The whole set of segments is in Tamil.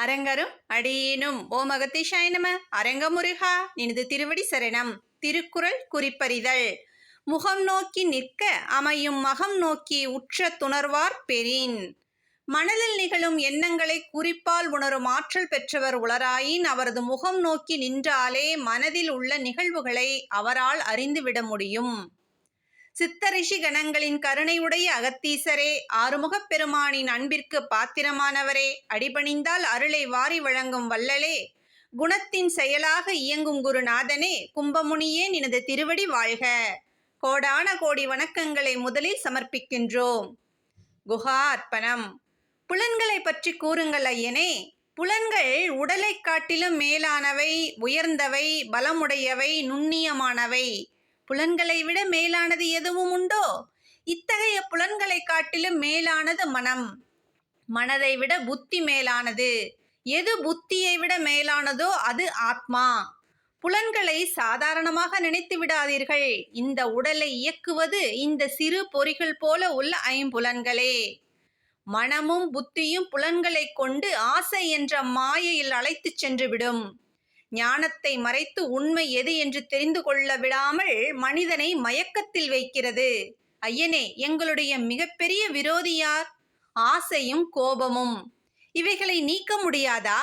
அரங்கரும் அடியேனும். ஓ அகத்திஷாய நம. அரங்கமுருகா நினது திருவடி சரணம். திருக்குறள் குறிப்பறிதல். முகம் நோக்கி நிற்க அமையும் மகம் நோக்கி உற்ற துணர்வார் பெறின். மனதில் நிகழும் எண்ணங்களை குறிப்பால் உணரும் ஆற்றல் பெற்றவர் உளராயின். அவரது முகம் நோக்கி நின்றாலே மனதில் உள்ள நிகழ்வுகளை அவரால் அறிந்துவிட முடியும். சித்தரிஷி கணங்களின் கருணையுடைய அகத்தீசரே ஆறுமுகப் பெருமானின் அன்பிற்கு பாத்திரமானவரே அடிபணிந்தால் அருளை வாரி வழங்கும் வள்ளலே. குணத்தின் செயலாக இயங்கும் குருநாதனே கும்பமுனியே நினது திருவடி வாழ்க. கோடான கோடி வணக்கங்களை முதலில் சமர்ப்பிக்கின்றோம். குஹா அர்ப்பணம் புலன்களை பற்றி கூறுங்கள் ஐயனே. புலன்கள் உடலைக் காட்டிலும் மேலானவை உயர்ந்தவை பலமுடையவை நுண்ணியமானவை. புலன்களை விட மேலானது எதுவும் உண்டோ? இத்தகைய புலன்களை காட்டிலும் மேலானது மனம். மனதை விட புத்தி மேலானது. எது புத்தியை விட மேலானதோ அது ஆத்மா. புலன்களை சாதாரணமாக நினைத்து விடாதீர்கள். இந்த உடலை இயக்குவது இந்த சிறு பொறிகள் போல உள்ள ஐம்புலன்களே. மனமும் புத்தியும் புலன்களை கொண்டு ஆசை என்ற மாயையில் அழைத்துச் சென்றுவிடும். ஞானத்தை மறைத்து உண்மை எது என்று தெரிந்து கொள்ள விடாமல் மனிதனை மயக்கத்தில் வைக்கிறது. ஐயனே எங்களுடைய மிகப்பெரிய விரோதி யார்? ஆசையும் கோபமும். இவைகளை நீக்க முடியாதா?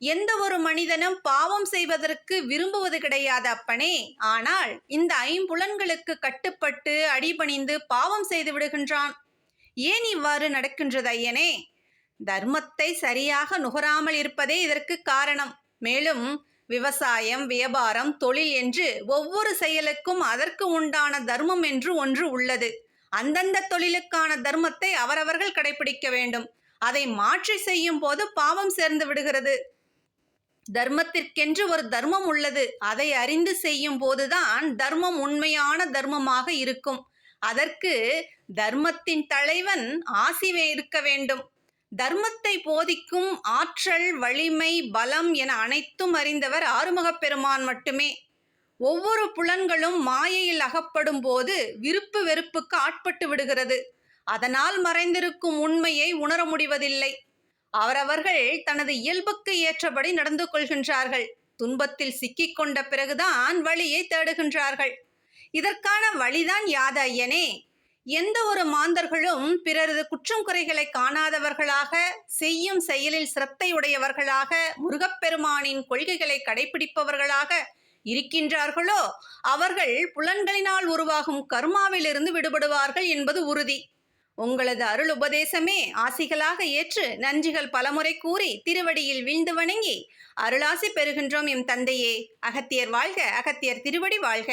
எந்த ஒரு மனிதனும் பாவம் செய்வதற்கு விரும்புவது கிடையாது அப்பனே. ஆனால் இந்த ஐம்புலன்களுக்கு கட்டுப்பட்டு அடிபணிந்து பாவம் செய்து விடுகின்றான். ஏன் இவ்வாறு நடக்கின்றது ஐயனே? தர்மத்தை சரியாக நுகராமல் இருப்பதே இதற்கு காரணம். மேலும் விவசாயம் வியாபாரம் தொழில் என்று ஒவ்வொரு செயலுக்கும் அதற்கு உண்டான தர்மம் என்று ஒன்று உள்ளது. அந்தந்த தொழிலுக்கான தர்மத்தை அவரவர்கள் கடைபிடிக்க வேண்டும். அதை மாற்றி செய்யும் போது பாவம் சேர்ந்து விடுகிறது. தர்மத்திற்கென்று ஒரு தர்மம் உள்ளது. அதை அறிந்து செய்யும் போதுதான் தர்மம் உண்மையான தர்மமாக இருக்கும். அதற்கு தர்மத்தின் தலைவன் ஆசிவே இருக்க வேண்டும். தர்மத்தை போதிக்கும் ஆற்றல் வலிமை பலம் என அனைத்தும் அறிந்தவர் ஆறுமுகப் பெருமான் மட்டுமே. ஒவ்வொரு புலன்களும் மாயையில் அகப்படும் போது விருப்பு வெறுப்புக்கு ஆட்பட்டு விடுகிறது. அதனால் மறைந்திருக்கும் உண்மையை உணர முடிவதில்லை. அவரவர்கள் தனது இயல்புக்கு ஏற்றபடி நடந்து கொள்கின்றார்கள். துன்பத்தில் சிக்கிக்கொண்ட பிறகுதான் வழியை தேடுகின்றார்கள். இதற்கான வழிதான் யாதையனே எந்த ஒரு மாந்தர்களும் பிறரது குற்றம் குறைகளை காணாதவர்களாக செய்யும் செயலில் சிரத்தையுடையவர்களாக முருகப்பெருமானின் கொள்கைகளை கடைபிடிப்பவர்களாக இருக்கின்றார்களோ அவர்கள் புலன்களினால் உருவாகும் கர்மாவிலிருந்து விடுபடுவார்கள் என்பது உறுதி. உங்களது அருள் உபதேசமே ஆசிகளாக ஏற்று நன்றிகள் பலமுறை கூறி திருவடியில் வீழ்ந்து வணங்கி அருளாசி பெறுகின்றோம் எம் தந்தையே. அகத்தியர் வாழ்க அகத்தியர் திருவடி வாழ்க.